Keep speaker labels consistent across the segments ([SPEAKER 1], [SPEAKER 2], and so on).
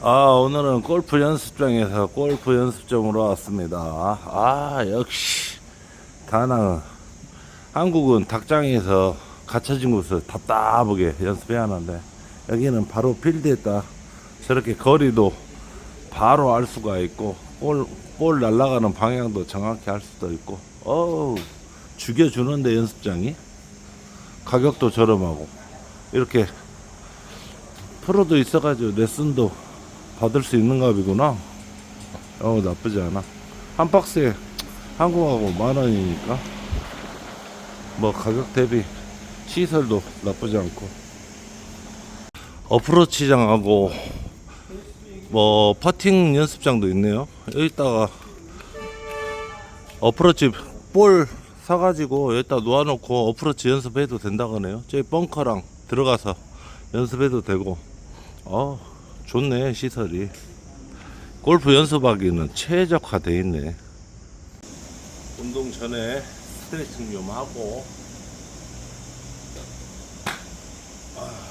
[SPEAKER 1] 아, 오늘은 골프 연습장에서 골프 연습점으로 왔습니다. 아, 역시, 다낭은, 한국은 닭장에서 갇혀진 곳을 답답하게 연습해야 하는데, 여기는 바로 필드에 다 저렇게 거리도 바로 알 수가 있고, 볼, 볼 날아가는 방향도 정확히 알 수도 있고, 어우, 죽여주는데 연습장이? 가격도 저렴하고, 이렇게 프로도 있어가지고 레슨도 받을 수 있는 값이구나. 어 나쁘지 않아. 한 박스에 한국하고 만 원이니까 뭐 가격 대비 시설도 나쁘지 않고 어프로치장하고 뭐 퍼팅 연습장도 있네요. 여기다가 어프로치 볼 사가지고 여기다 놓아놓고 어프로치 연습해도 된다거네요. 저기 벙커랑 들어가서 연습해도 되고 어 좋네 시설이. 골프 연습하기는 최적화돼 있네. 운동 전에 스트레칭 좀 하고. 어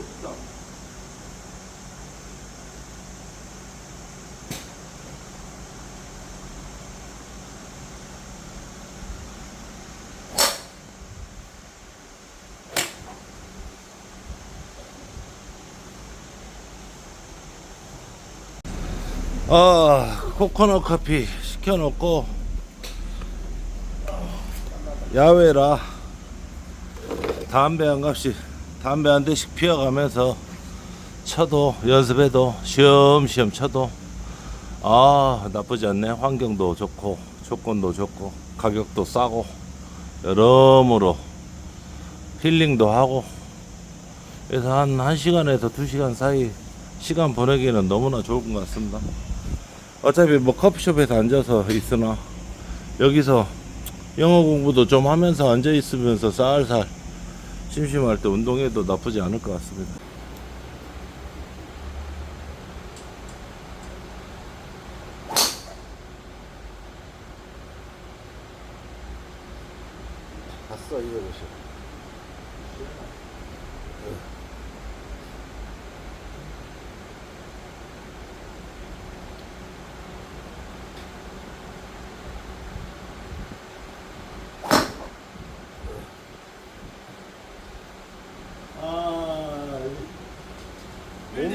[SPEAKER 1] 우 춥다 아 코코넛 커피 시켜놓고. 야외라. 담배 한 갑씩 담배 한 대씩 피워가면서 쳐도 연습해도 쉬엄쉬엄 쳐도 아 나쁘지 않네. 환경도 좋고 조건도 좋고 가격도 싸고 여러모로 힐링도 하고 그래서 한 1시간에서 2시간 사이 시간 보내기는 너무나 좋은 것 같습니다. 어차피 뭐 커피숍에서 앉아서 있으나 여기서 영어 공부도 좀 하면서 앉아 있으면서 쌀쌀 심심할 때 운동해도 나쁘지 않을 것 같습니다.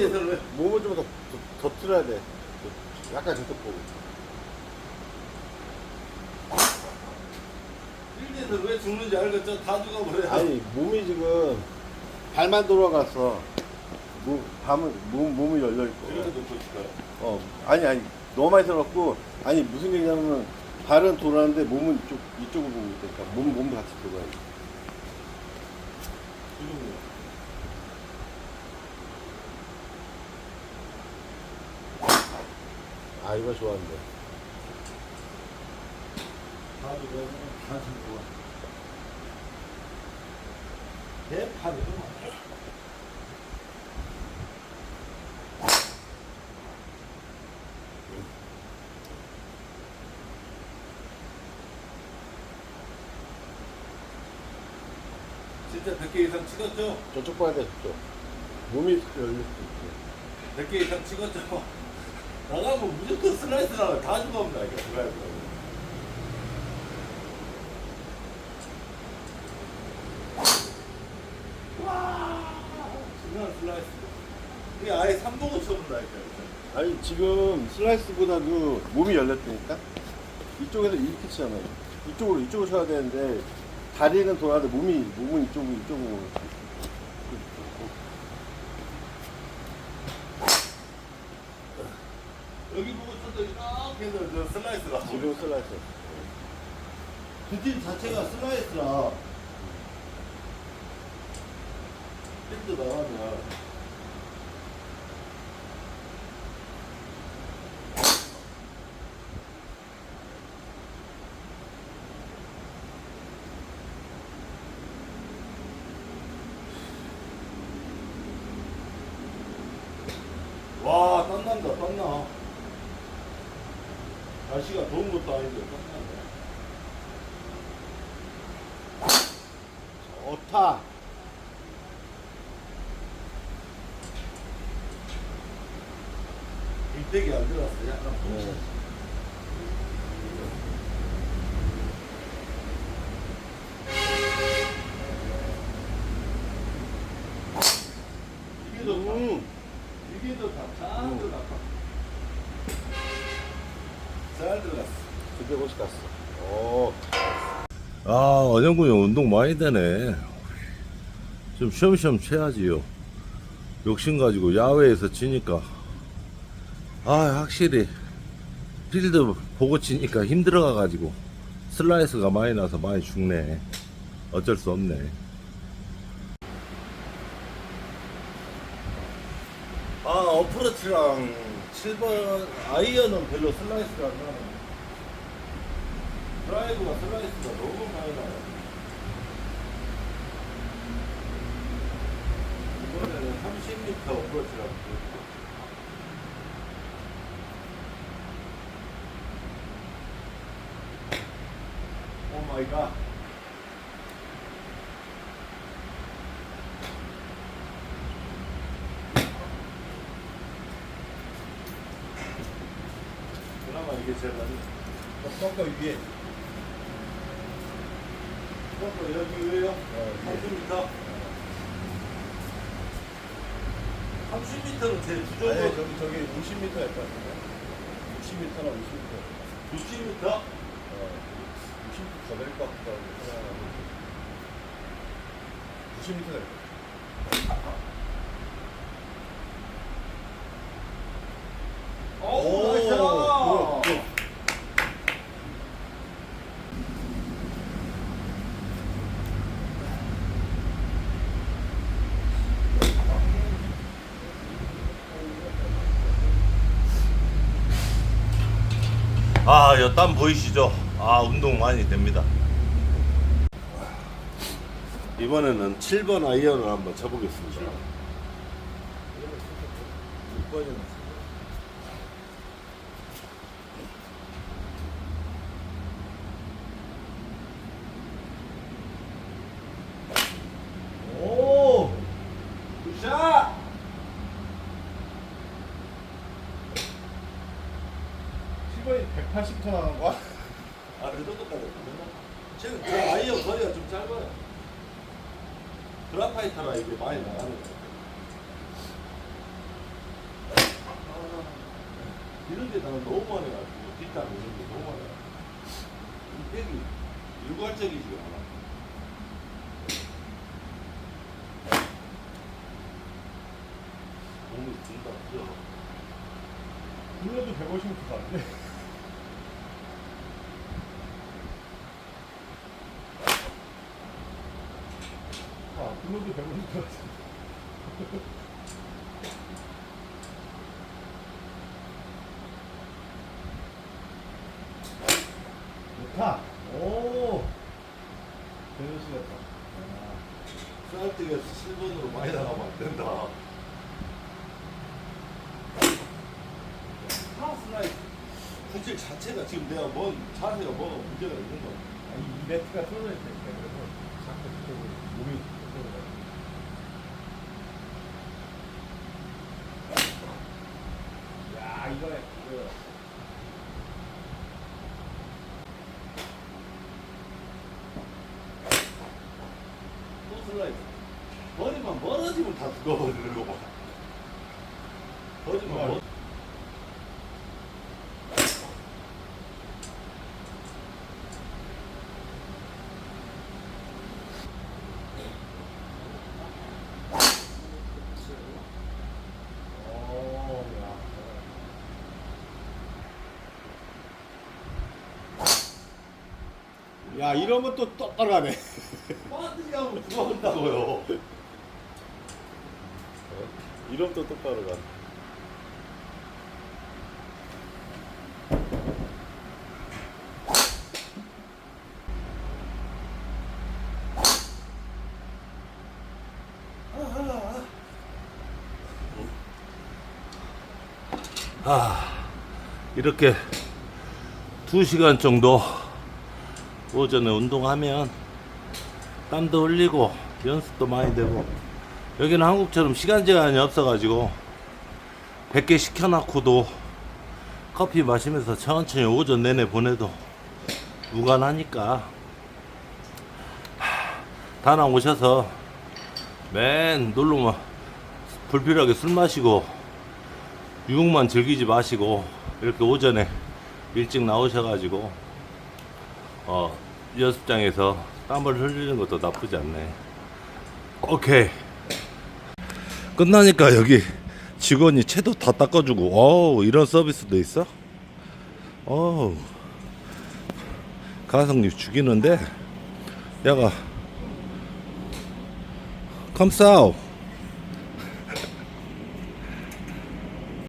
[SPEAKER 2] 몸을, 몸을 좀 더, 더, 더 틀어야 돼. 약간 저쪽 보고.
[SPEAKER 1] 필드에서 왜 죽는지 알겠죠? 다 죽어버려.
[SPEAKER 2] 아니 몸이 지금 발만 돌아갔어. 몸, 밤은 몸, 몸이 열려 있고.
[SPEAKER 1] 그래도 놓고 싶어요.
[SPEAKER 2] 어, 아니 아니 너무 많이 들었고 아니 무슨 얘기냐면 발은 돌아는데 몸은 이쪽 이쪽을 보고 있으니까 몸 몸도 같이 돌아야 돼.
[SPEAKER 1] 지금요.
[SPEAKER 2] 아 이거 좋아한대.
[SPEAKER 1] 다 죽어요. 다 죽어. 대파리 좀 진짜 100개 이상 찍었죠?
[SPEAKER 2] 저쪽 봐야 돼 저쪽. 몸이 열릴 수 있어.
[SPEAKER 1] 100개 이상 찍었죠? 나가면 무조건 슬라이스 나가 다 죽어옵니다. 이거 슬라이스. 와 중요한 슬라이스. 이게 아예 3보고 쳐본다니까
[SPEAKER 2] 아니 지금 슬라이스보다도 몸이 열렸다니까? 이쪽에서 이렇게 치잖아요. 이쪽으로 이쪽으로 쳐야 되는데 다리는 돌아는데 몸이 몸은 이쪽으로 이쪽으로
[SPEAKER 1] 여기 보고 쳐 필드 이렇게 해서 저 슬라이스라.
[SPEAKER 2] 지금 슬라이스.
[SPEAKER 1] 그팀 자체가 슬라이스라. 필드 나가면. 와, 땀난다, 땀나. 날씨가 더운 것도 아닌데.
[SPEAKER 2] 좋다.
[SPEAKER 1] 일대기 안 들어갔어. 약간
[SPEAKER 2] 네.
[SPEAKER 1] 이게 더,
[SPEAKER 2] 음.
[SPEAKER 1] 이게 더 다, 잘
[SPEAKER 2] 음.
[SPEAKER 1] 들어갔다. 잘 들어갔어.
[SPEAKER 2] 950 갔어. 오.
[SPEAKER 1] 아, 어정군이 운동 많이 되네. 좀 쉬엄쉬엄 쳐야지요. 욕심 가지고 야외에서 치니까. 아, 확실히 필드 보고 치니까 힘들어가가지고 슬라이스가 많이 나서 많이 죽네. 어쩔 수 없네. 아, 어프로치랑 7번 아이언은 별로 슬라이스가 안 나네. 드라이브가 슬라이스가 너무 많이 나요. 이번에는 30m 어프로치라고. 오 마이 갓. 그나마 이게 제일 낫네.
[SPEAKER 2] 벙커 위에.
[SPEAKER 1] 벙커 여기 왜요? 30m. 30m는 제
[SPEAKER 2] 아니,
[SPEAKER 1] 주정도
[SPEAKER 2] 저기, 저기 50m일 것 같은데. 60m나 50m.
[SPEAKER 1] 90m?
[SPEAKER 2] 어, 60m 더 될 것 같기도 하고. 90m 될 것 같아.
[SPEAKER 1] 오, 나이스!
[SPEAKER 2] 굿, 굿.
[SPEAKER 1] 아, 여땀 보이시죠? 아, 운동 많이 됩니다. 이번에는 7번 아이언을 한번 쳐보겠습니다. 6번이나.
[SPEAKER 2] 시간이 180m 나간 거야?
[SPEAKER 1] 아, 그 정도까지 되나? 지금 저 아이언 거리가 좀 짧아요. 그라파이터라 이게 많이 나가는 거예요. 아, 이런 데 나는 너무 많이 가지고 뒷땅 이런 게 너무 많이 가. 이 백이 일괄적이지가 않아. 몸이 든다, 그죠?
[SPEAKER 2] 불러도 150m 가는 데. 아, 불러도 150m 같아. 좋다. 오. 대전 씨였다.
[SPEAKER 1] 사이트가 7번으로 많이 나가면 안 된다. 하 슬라이스. 구질 자체가 지금 내가 뭔 자세가 뭐가 문제가 있는 거야.
[SPEAKER 2] 이 매트가 틀어져 있으니까 그래서 자꾸 그쪽으로 몸이 그쪽으로 가요. 야, 이거 이거
[SPEAKER 1] 또 슬라이스. 머리만 멀어지면 다 죽어버리는 거 봐. 머리만 멀.
[SPEAKER 2] 야 이러면 또 똑바로 가네.
[SPEAKER 1] 빠뜨리하고 들어온다고요.
[SPEAKER 2] 이러면 또 똑바로 가.
[SPEAKER 1] 이렇게 2시간 정도 오전에 운동하면 땀도 흘리고 연습도 많이 되고 여기는 한국처럼 시간 제한이 없어가지고 100개 시켜놓고도 커피 마시면서 천천히 오전 내내 보내도 무관하니까. 하, 다낭 오셔서 맨 놀러만 불필요하게 술 마시고 유흥만 즐기지 마시고 이렇게 오전에 일찍 나오셔가지고 어 연습장에서 땀을 흘리는 것도 나쁘지 않네. 오케이. 끝나니까 여기 직원이 채도 다 닦아주고 어우 이런 서비스도 있어? 어우 가성비 죽이는데 야가 컴싸우